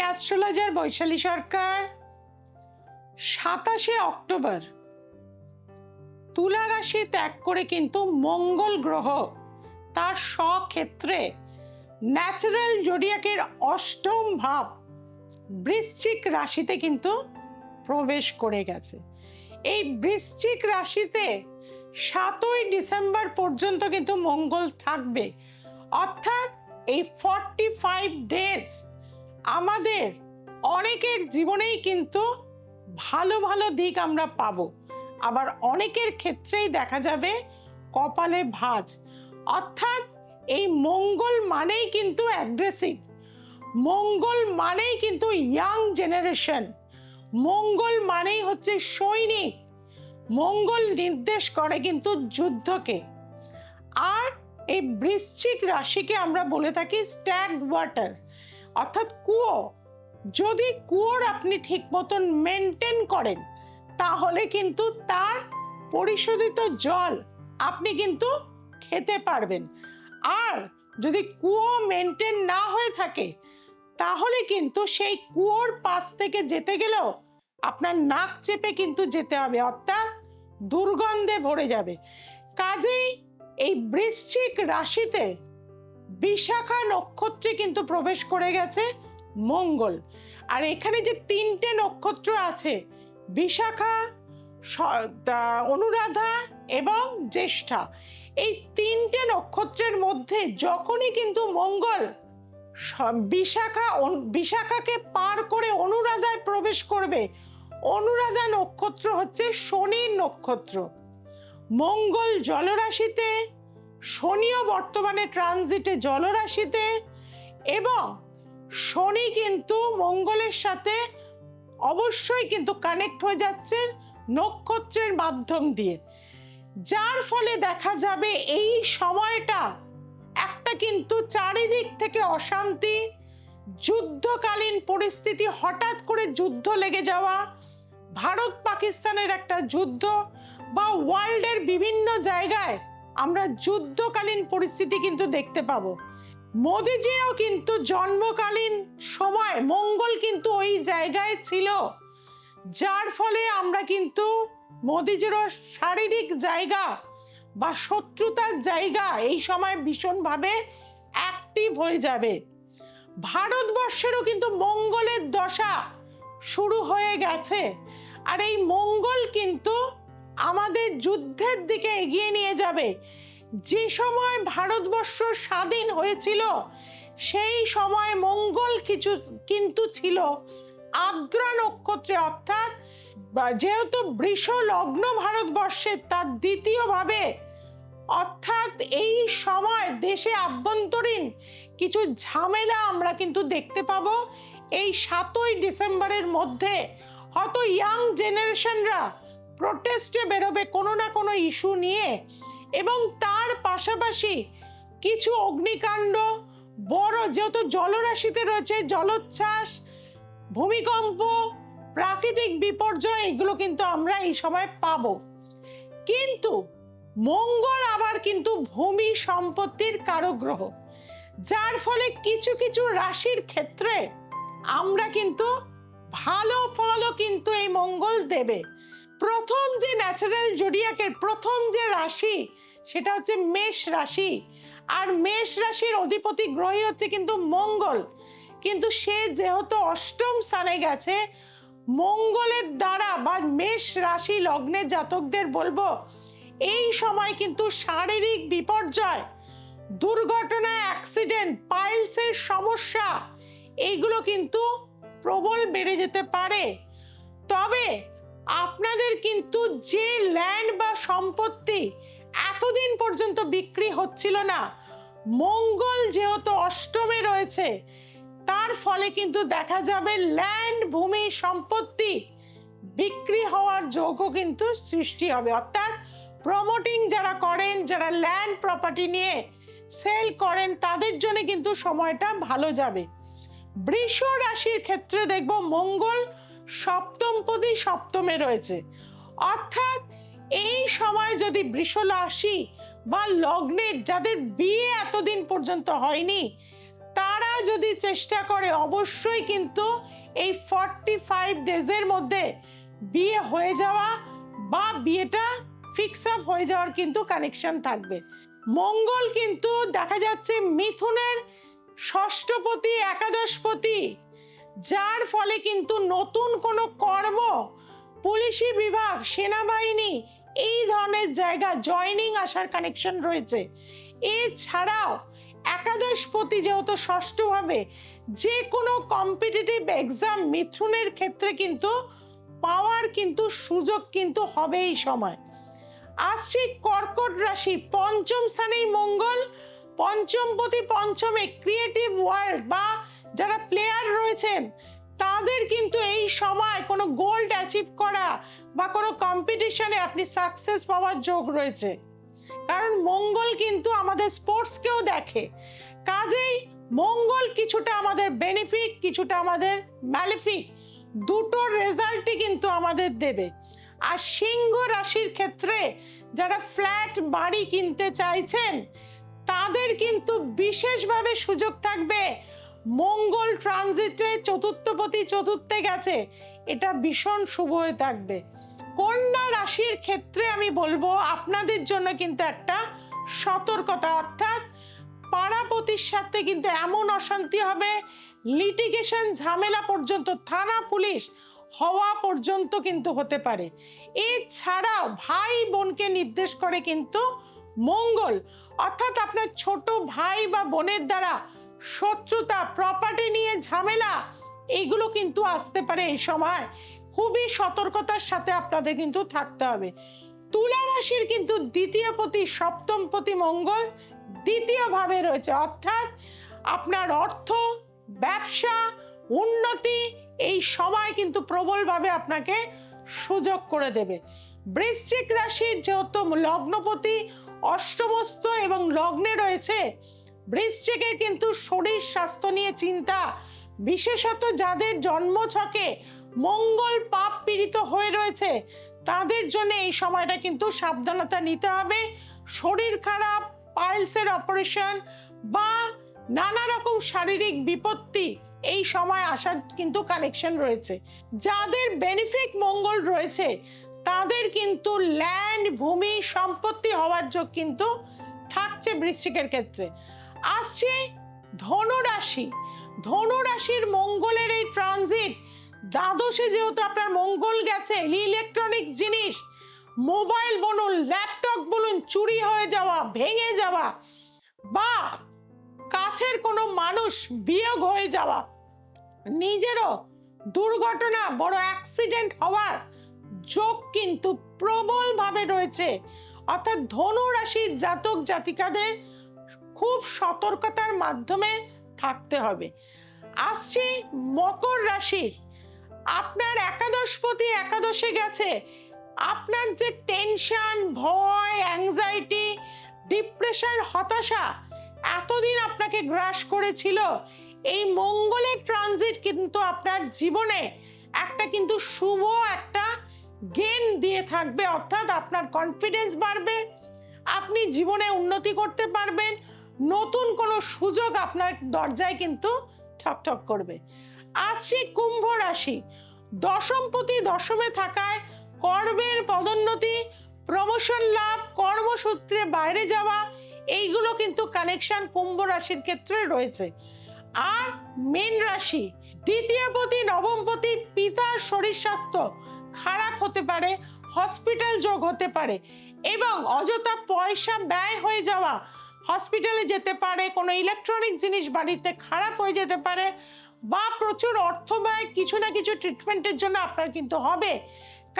Astrologer Vaishali সরকার সাতাশে October, তুলা রাশি ত্যাগ করে কিন্তু মঙ্গল গ্রহ তার স্বক্ষেত্রে ন্যাচারাল জোডিয়াকের অষ্টম ভাব বৃশ্চিক রাশিতে কিন্তু প্রবেশ করে গেছে। এই বৃশ্চিক রাশিতে সাতই ডিসেম্বর পর্যন্ত কিন্তু মঙ্গল থাকবে। অর্থাৎ এই ফর্টি ফাইভ ডেজ আমাদের অনেকের জীবনেই কিন্তু ভালো ভালো দিক আমরা পাবো। আবার অনেকের ক্ষেত্রেই দেখা যাবে কপালে ভাঁজ। অর্থাৎ এই মঙ্গল মানেই কিন্তু অ্যাগ্রেসিভ মঙ্গল মানেই কিন্তু ইয়াং জেনারেশন মঙ্গল মানেই হচ্ছে সৈনিক। মঙ্গল নির্দেশ করে কিন্তু যুদ্ধকে। আর এই বৃশ্চিক রাশিকে আমরা বলে থাকি স্ট্যাগ ওয়াটার অর্থাৎ কুয়ো। যদি কুয়োর আপনি ঠিক মতন মেনটেন করেন, তাহলে কিন্তু তার পরিশোধিত জল আপনি কিন্তু খেতে পারবেন। আর যদি কুয়ো মেনটেন না হয়ে থাকে, তাহলে কিন্তু সেই কুয়োর পাশ থেকে যেতে গেলেও আপনার নাক চেপে কিন্তু যেতে হবে, অর্থাৎ দুর্গন্ধে ভরে যাবে। কাজেই এই বৃশ্চিক রাশিতে বিশাখা নক্ষত্রে কিন্তু প্রবেশ করে গেছে মঙ্গল। আর এখানে যে তিনটে নক্ষত্র আছে, বিশাখা অনুরাধা এবং জ্যেষ্ঠা, এই তিনটে নক্ষত্রের মধ্যে যখনই কিন্তু মঙ্গল বিশাখা বিশাখাকে পার করে অনুরাধায় প্রবেশ করবে, অনুরাধা নক্ষত্র হচ্ছে শনির নক্ষত্র। মঙ্গল জলরাশিতে শনিও বর্তমানে ট্রানজিটে জলরাশিতে এবং শনি কিন্তু মঙ্গলের সাথে অবশ্যই কিন্তু কানেক্ট হয়ে যাচ্ছে নক্ষত্রের মাধ্যম দিয়ে। যার ফলে দেখা যাবে এই সময়টা একটা কিন্তু চারিদিক থেকে অশান্তি, যুদ্ধকালীন পরিস্থিতি, হঠাৎ করে যুদ্ধ লেগে যাওয়া ভারত পাকিস্তানের একটা যুদ্ধ বা ওয়ার্ল্ডের বিভিন্ন জায়গায় আমরা যুদ্ধকালীন পরিস্থিতি কিন্তু দেখতে পাবো। মোদিজিরও কিন্তু জন্মকালীন সময়, মঙ্গল কিন্তু ওই জায়গায় ছিল। যার ফলে আমরা কিন্তু মোদিজিরও শারীরিক জায়গা বা শত্রুতার জায়গা এই সময় ভীষণভাবে অ্যাক্টিভ হয়ে যাবে। ভারতবর্ষেরও কিন্তু মঙ্গলের দশা শুরু হয়ে গেছে। আর এই মঙ্গল কিন্তু আমাদের যুদ্ধের দিকে এগিয়ে নিয়ে যাবে। যে সময় ভারতবর্ষ স্বাধীন হয়েছিল, সেই সময় মঙ্গল কিছু কিন্তু ছিল আদ্রা নক্ষত্রে, অর্থাৎ যেহেতু বৃষ লগ্ন ভারতবর্ষের তার দ্বিতীয়ভাবে, অর্থাৎ এই সময় দেশে আভ্যন্তরীণ কিছু ঝামেলা আমরা কিন্তু দেখতে পাবো। এই সাতই ডিসেম্বরের মধ্যে হয়তো ইয়াং জেনারেশনরা প্রোটেস্টে বেরোবে কোনো না কোনো ইস্যু নিয়ে এবং তার পাশাপাশি কিছু অগ্নিকাণ্ড, বড় যেহেতু জলরাশিতে রয়েছে, জলোচ্ছ্বাস, ভূমিকম্প, প্রাকৃতিক বিপর্যয়, এগুলো কিন্তু আমরা এই সময় পাব। কিন্তু মঙ্গল আবার কিন্তু ভূমি সম্পত্তির কারক গ্রহ যার ফলে কিছু কিছু রাশির ক্ষেত্রে আমরা কিন্তু ভালো ফলও কিন্তু এই মঙ্গল দেবে। প্রথম যে ন্যাচারাল জোডিয়াকের প্রথম যে রাশি, সেটা হচ্ছে মেষ রাশি। আর মেষ রাশির অধিপতি গ্রহই হচ্ছে কিন্তু মঙ্গল। কিন্তু সে যেহেতু অষ্টম স্থানে গেছে, মঙ্গলের দ্বারা বা মেষ রাশি লগ্নের জাতকদের বলব, এই সময় কিন্তু শারীরিক বিপর্যয় দুর্ঘটনা অ্যাক্সিডেন্ট পাইলসের সমস্যা, এইগুলো কিন্তু প্রবল বেড়ে যেতে পারে। তবে আপনাদের কিন্তু যে ল্যান্ড বা সম্পত্তি এতদিন পর্যন্ত বিক্রি হচ্ছিল না, মঙ্গল যেহেতু অষ্টমে রয়েছে, তার ফলে কিন্তু দেখা যাবে ল্যান্ড ভূমি, সম্পত্তি বিক্রি হওয়ার যোগ্য কিন্তু সৃষ্টি হবে। অর্থাৎ প্রমোটিং যারা করেন, যারা ল্যান্ড প্রপার্টি নিয়ে সেল করেন, তাদের জন্য কিন্তু সময়টা ভালো যাবে। বৃষ রাশির ক্ষেত্রে দেখব মঙ্গল সপ্তমপদী সপ্তমে রয়েছে। অর্থাৎ এই সময় যদি বৃষ রাশি বা লগ্নের যাদের বিয়ে এতদিন পর্যন্ত হয়নি, তারা যদি চেষ্টা করে অবশ্যই কিন্তু এই ফর্টি ফাইভ ডেজের মধ্যে বিয়ে হয়ে যাওয়া বা বিয়েটা ফিক্স আপ হয়ে যাওয়ার কিন্তু কানেকশন থাকবে। মঙ্গল কিন্তু দেখা যাচ্ছে মিথুনের ষষ্ঠপতি, একাদশপতি যার ফলে কিন্তু নতুন কোনো কর্ম, পুলিশি বিভাগ, সেনাবাহিনী, এই ধরনের জায়গা জয়নিং আসার কানেকশন রয়েছে। এছাড়াও একাদশ একাদশপতি যেহেতু ষষ্ঠভাবে যে কোনো কম্পিটিটিভ এক্সাম মিথুনের ক্ষেত্রে কিন্তু পাওয়ার কিন্তু সুযোগ কিন্তু হবে এই সময়। আসছি কর্কট রাশি, পঞ্চম স্থানেই মঙ্গল পঞ্চমপতি পঞ্চমে ক্রিয়েটিভ ওয়ার্ল্ড বা যারা প্লেয়ার রয়েছেন, তাদের কিন্তু এই সময় কোনো গোল্ড অ্যাচিভ করা বা কোনো কম্পিটিশনে আপনি সাকসেস পাওয়ার যোগ রয়েছে। কারণ মঙ্গল কিন্তু আমাদের স্পোর্টসকেও দেখে। কাজেই মঙ্গল কিছুটা আমাদের বেনিফিট কিছুটা আমাদের ম্যালিফিক দুটোর রেজাল্টই কিন্তু আমাদের দেবে। আর সিংহ রাশির ক্ষেত্রে যারা ফ্ল্যাট বাড়ি কিনতে চাইছেন, তাদের কিন্তু বিশেষভাবে সুযোগ থাকবে মঙ্গল ট্রানজিটে চতুর্থপতি চতুর্থে গেছে। এটা ভীষণ শুভ হয়ে থাকবে। কন্যা রাশির ক্ষেত্রে আমি বলব, আপনাদের জন্য কিন্তু একটা সতর্কতা, অর্থাৎ পাড়াপতির সাথে কিন্তু এমন অশান্তি হবে লিটিগেশন ঝামেলা পর্যন্ত, থানা পুলিশ হওয়া পর্যন্ত কিন্তু হতে পারে। এছাড়াও ভাই বোনকে নির্দেশ করে কিন্তু মঙ্গল, অর্থাৎ আপনার ছোট ভাই বা বোনের দ্বারা শত্রুতা প্রপার্টি নিয়ে ঝামেলা, এগুলো কিন্তু আসতে পারে এই সময়। খুবই সতর্কতার সাথে আপনাদের কিন্তু থাকতে হবে। তুলা রাশির কিন্তু দ্বিতীয় পতি, সপ্তম পতি মঙ্গল দ্বিতীয় ভাবে রয়েছে। অর্থাৎ আপনার অর্থ, ব্যবসা, উন্নতি, এই সময় কিন্তু প্রবলভাবে আপনাকে সুযোগ করে দেবে। বৃশ্চিক রাশির যেহেতু লগ্নপতি অষ্টমস্ত এবং লগ্নে রয়েছে বৃশ্চিকের কিন্তু শরীর স্বাস্থ্য নিয়ে চিন্তা। বিশেষত যাদের জন্মছকে মঙ্গল পাপ পীড়িত হয়ে রয়েছে, তাদের জন্য এই সময়টা কিন্তু সাবধানতা নিতে হবে। শরীর খারাপ, পাইলসের অপারেশন বা নানা রকম শারীরিক বিপত্তি, এই সময় আসার কিন্তু কানেকশন রয়েছে। যাদের বেনিফিক মঙ্গল রয়েছে, তাদের কিন্তু ল্যান্ড, ভূমি, সম্পত্তি হওয়ার যোগ কিন্তু থাকছে বৃশ্চিকের ক্ষেত্রে। আসছে ধনুরাশি। ধনুরাশির মঙ্গলের এই ট্রানজিট দ্বাদশে যেহেতু আপনার মঙ্গল গেছে ইলেকট্রনিক জিনিস মোবাইল বলুন ল্যাপটপ বলুন, চুরি হয়ে যাওয়া, ভেঙে যাওয়া, বা কাছের কোনো মানুষ বিয়োগ হয়ে যাওয়া, নিজেরও দুর্ঘটনা, বড় অ্যাক্সিডেন্ট হওয়ার যোগ কিন্তু প্রবলভাবে রয়েছে। অর্থাৎ ধনু রাশির জাতক জাতিকাদের খুব সতর্কতার মাধ্যমে থাকতে হবে। আসছি মকর রাশির। আপনার একাদশপতি একাদশে গেছে। আপনার যে টেনশন ভয় অ্যাংজাইটি ডিপ্রেশন হতাশা এতদিন আপনাকে গ্রাস করেছিল। এই মঙ্গলের ট্রানজিট কিন্তু আপনার জীবনে একটা কিন্তু শুভ একটা গেন দিয়ে থাকবে। অর্থাৎ আপনার কনফিডেন্স বাড়বে। আপনি জীবনে উন্নতি করতে পারবেন। নতুন কোনো সুযোগ আপনার দরজায় কিন্তু ঠকঠক করবে। আসছি কুম্ভ রাশি দশমপতি দশমে থাকায় কর্মের পদোন্নতি প্রমোশন লাভ, কর্মসূত্রে বাইরে যাওয়া, এইগুলো কিন্তু কানেকশন কুম্ভ রাশির ক্ষেত্রে রয়েছে। আর মেন রাশি, দ্বিতীয় পতি, নবম পিতার শরীর স্বাস্থ্য খারাপ হতে পারে হসপিটাল যোগ হতে পারে এবং অযথা পয়সা ব্যয় হয়ে যাওয়া হসপিটালে যেতে পারে, কোনো ইলেকট্রনিক জিনিস বাড়িতে খারাপ হয়ে যেতে পারে বা প্রচুর অর্থ ব্যয় কিছু না কিছু ট্রিটমেন্টের জন্য আপনার কিন্তু হবে।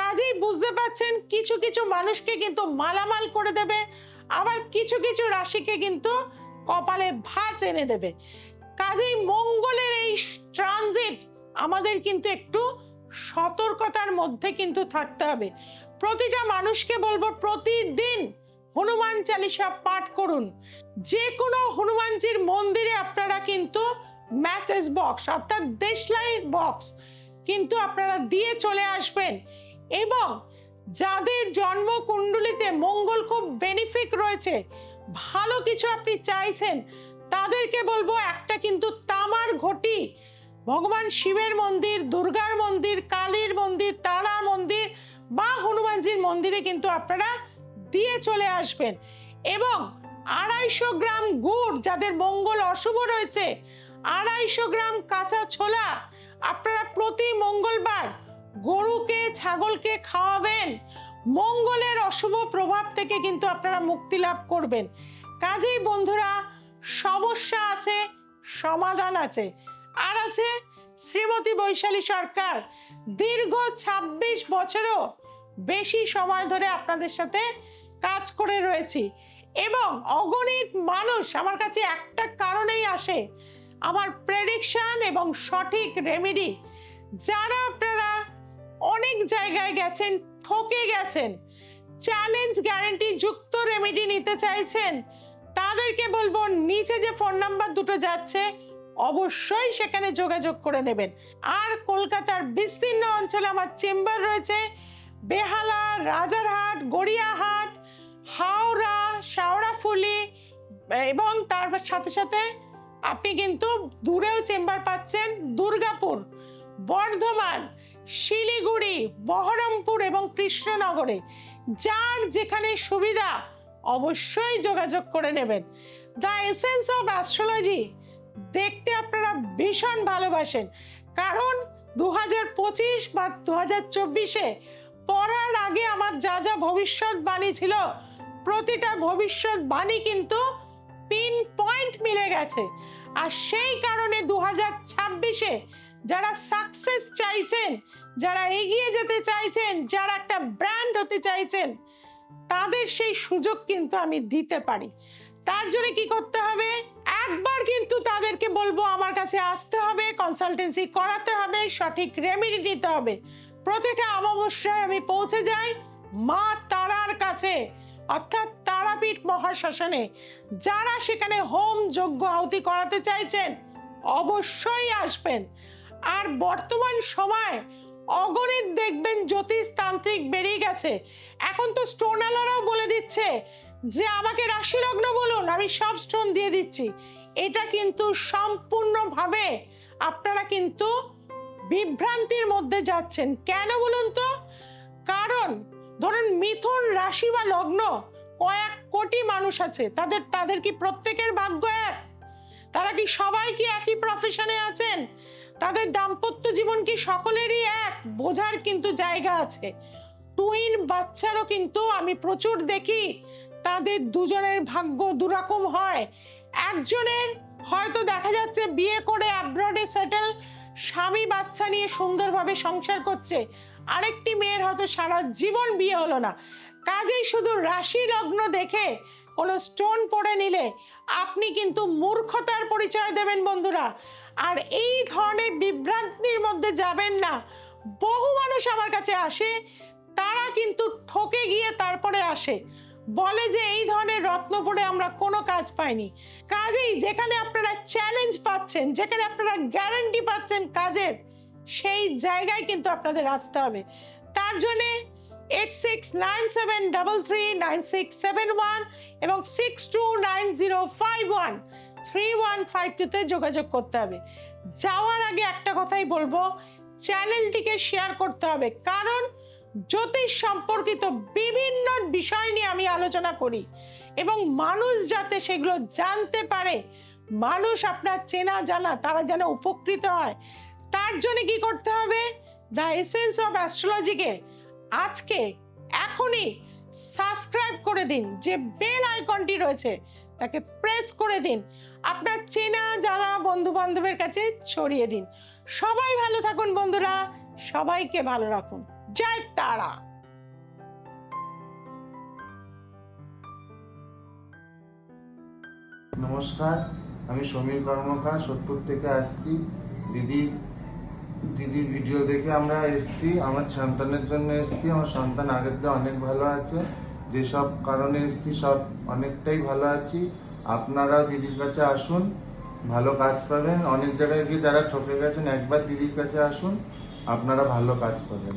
কাজেই বুঝতে পাচ্ছেন কিছু কিছু মানুষকে কিন্তু মালামাল করে দেবে, আবার কিছু কিছু রাশিকে কিন্তু কপালে ভাঁজ এনে দেবে। কাজেই মঙ্গলের এই ট্রানজিট আমাদের কিন্তু একটু সতর্কতার মধ্যে কিন্তু থাকতে হবে। প্রতিটা মানুষকে বলব, প্রতিদিন হনুমান চালিসা পাঠ করুন। যে কোনো হনুমানজির মন্দিরে আপনারা কিন্তু ম্যাচেস বক্স অর্থাৎ দেশলাই বক্স কিন্তু আপনারা দিয়ে চলে আসবেন। এবং যাদের জন্মকুণ্ডলিতে মঙ্গল খুব বেনিফিক রয়েছে, ভালো কিছু আপনি চাইছেন, তাদেরকে বলব একটা কিন্তু তামার ঘটি। ভগবান শিবের মন্দির, দুর্গার মন্দির, কালীর মন্দির তারা মন্দির বা হনুমানজির মন্দিরে কিন্তু আপনারা দিয়ে চলে আসবেন। এবং আড়াইশো গ্রাম গুড় যাদের মঙ্গল অশুভ রয়েছে, আড়াইশো গ্রাম কাঁচা ছোলা আপনারা প্রতি মঙ্গলবার গরুকে, ছাগলকে খাওয়াবেন। মঙ্গলের অশুভ প্রভাব থেকে কিন্তু আপনারা মুক্তি লাভ করবেন। কাজেই বন্ধুরা, সমস্যা আছে, সমাধান আছে। আর আছে শ্রীমতী বৈশালী সরকার, দীর্ঘ ২৬ বছরও বেশি সময় ধরে আপনাদের সাথে কাজ করে রয়েছি। এবং অগণিত মানুষ আমার কাছে একটা কারণেই আসে। আমার প্রেডিকশন এবং সঠিক রেমেডি যারা আপনারা অনেক জায়গায় গেছেন, ঠকে গেছেন চ্যালেঞ্জ গ্যারেন্টি যুক্ত রেমেডি নিতে চাইছেন, তাদেরকে বলব নিচে যে ফোন নাম্বার দুটো যাচ্ছে, অবশ্যই সেখানে যোগাযোগ করে নেবেন। আর কলকাতার বিস্তীর্ণ অঞ্চলে আমার চেম্বার রয়েছে, বেহালা, রাজারহাট, গড়িয়াহাট হাওড়া শাওড়াফুলি এবং তার সাথে সাথে আপনি কিন্তু দূরেও চেম্বার পাচ্ছেন দুর্গাপুর, বর্ধমান, শিলিগুড়ি, বহরমপুর এবং কৃষ্ণনগরে। যার যেখানে সুবিধা, অবশ্যই যোগাযোগ করে নেবেন। দ্য এসেন্স অফ অ্যাস্ট্রোলজি দেখতে আপনারা ভীষণ ভালোবাসেন। কারণ দু হাজার পঁচিশ বা দু হাজার চব্বিশে পড়ার আগে আমার যা যা ভবিষ্যৎবাণী ছিল প্রতিটা ভবিষ্যৎবাণী কিন্তু পিন পয়েন্ট মিলে গেছে। আর সেই কারণে দু হাজার ছাব্বিশে যারা সাকসেস চাইছেন, যারা এগিয়ে যেতে চাইছেন, যারা একটা ব্র্যান্ড হতে চাইছেন, তাদের সেই সুযোগ কিন্তু আমি দিতে পারি। তার জন্য কি করতে হবে? একবার কিন্তু তাদেরকে বলব, আমার কাছে আসতে হবে কনসালটেন্সি করাতে হবে, সঠিক রেমেডি দিতে হবে। প্রতিটা অমাবস্যায় আমি পৌঁছে যাই মা তারার কাছে। অর্থাৎ তারাপীঠ মহাশ্মশানে যারা সেখানে হোম যজ্ঞ আহুতি করাতে চাইছেন, অবশ্যই আসবেন। আর বর্তমান সময় অগণিত দেখবেন জ্যোতিষ তান্ত্রিক বেরিয়ে গেছে। এখন তো স্টোনালারাও বলে দিচ্ছে যে, আমাকে রাশি লগ্ন বলুন, আমি সব স্টোন দিয়ে দিচ্ছি। এটা কিন্তু সম্পূর্ণভাবে আপনারা কিন্তু বিভ্রান্তির মধ্যে যাচ্ছেন। কেন বলুন তো? কারণ ধরুন মিথুন রাশি বা লগ্ন, কয়েক কোটি মানুষ আছে, তাদের তাদের কি প্রত্যেকের ভাগ্য এক? তারা কি সবাই কি একই প্রফেশনে আছেন? তাদের দাম্পত্য জীবন কি সকলেরই এক? বোঝার কিন্তু জায়গা আছে। টুইন বাচ্চারও কিন্তু আমি প্রচুর দেখি, তাদের দুজনের ভাগ্য দুরকম হয়। একজনের হয়তো দেখা যাচ্ছে বিয়ে করে অ্যাব্রডে সেটেল স্বামী বাচ্চা নিয়ে সুন্দরভাবে সংসার করছে আরেকটি মেয়ের হয়তো সারা জীবন বিয়ে হলো না। কাজেই শুধু রাশি লগ্ন দেখে কোনো স্টোন পড়ে নিলে আপনি কিন্তু মূর্খতার পরিচয় দেবেন বন্ধুরা। আর এই ধরনের বিভ্রান্তির মধ্যে যাবেন না। বহু মানুষ আমার কাছে আসে, তারা কিন্তু ঠকে গিয়ে তারপরে আসে। বলে যে এই ধরনের রত্ন পড়ে আমরা কোনো কাজ পাইনি। কাজেই যেখানে আপনারা চ্যালেঞ্জ পাচ্ছেন, যেখানে আপনারা গ্যারান্টি পাচ্ছেন কাজের সেই জায়গায় কিন্তু আপনাদের আসতে হবে। তার জন্যে eight six nine seven double three nine six seven one এবং six two nine zero five one three one five টুতে যোগাযোগ করতে হবে। যাওয়ার আগে একটা কথাই বলব, চ্যানেলটিকে শেয়ার করতে হবে। কারণ জ্যোতিষ সম্পর্কিত বিভিন্ন বিষয় নিয়ে আমি আলোচনা করি এবং মানুষ যাতে সেগুলো জানতে পারে, মানুষ আপনার চেনা জানা তারা যেন উপকৃত হয়। তার জন্য কি করতে হবে? দ্য এসেন্স অফ অ্যাস্ট্রোলজিকে আজকে এখনই সাবস্ক্রাইব করে দিন। যে বেল আইকনটি রয়েছে, তাকে প্রেস করে দিন। আপনার চেনা, জানা বন্ধু বান্ধবের কাছে ছড়িয়ে দিন। সবাই ভালো থাকুন বন্ধুরা। সবাইকে ভালো রাখুন। জয় তারা। নমস্কার, আমি সমীর কর্মকার, সোদপুর থেকে আসছি। দিদি দিদির ভিডিও দেখে আমরা এসছি, আমার সন্তানের জন্য এসছি, আমার সন্তান আগের দিয়ে অনেক ভালো আছে যেসব কারণে এসছি, সব অনেকটাই ভালো আছি। আপনারাও দিদির কাছে আসুন, ভালো কাজ পাবেন। অনেক জায়গায় গিয়ে যারা ঠকে গেছেন, একবার দিদির কাছে আসুন, আপনারা ভালো কাজ পাবেন।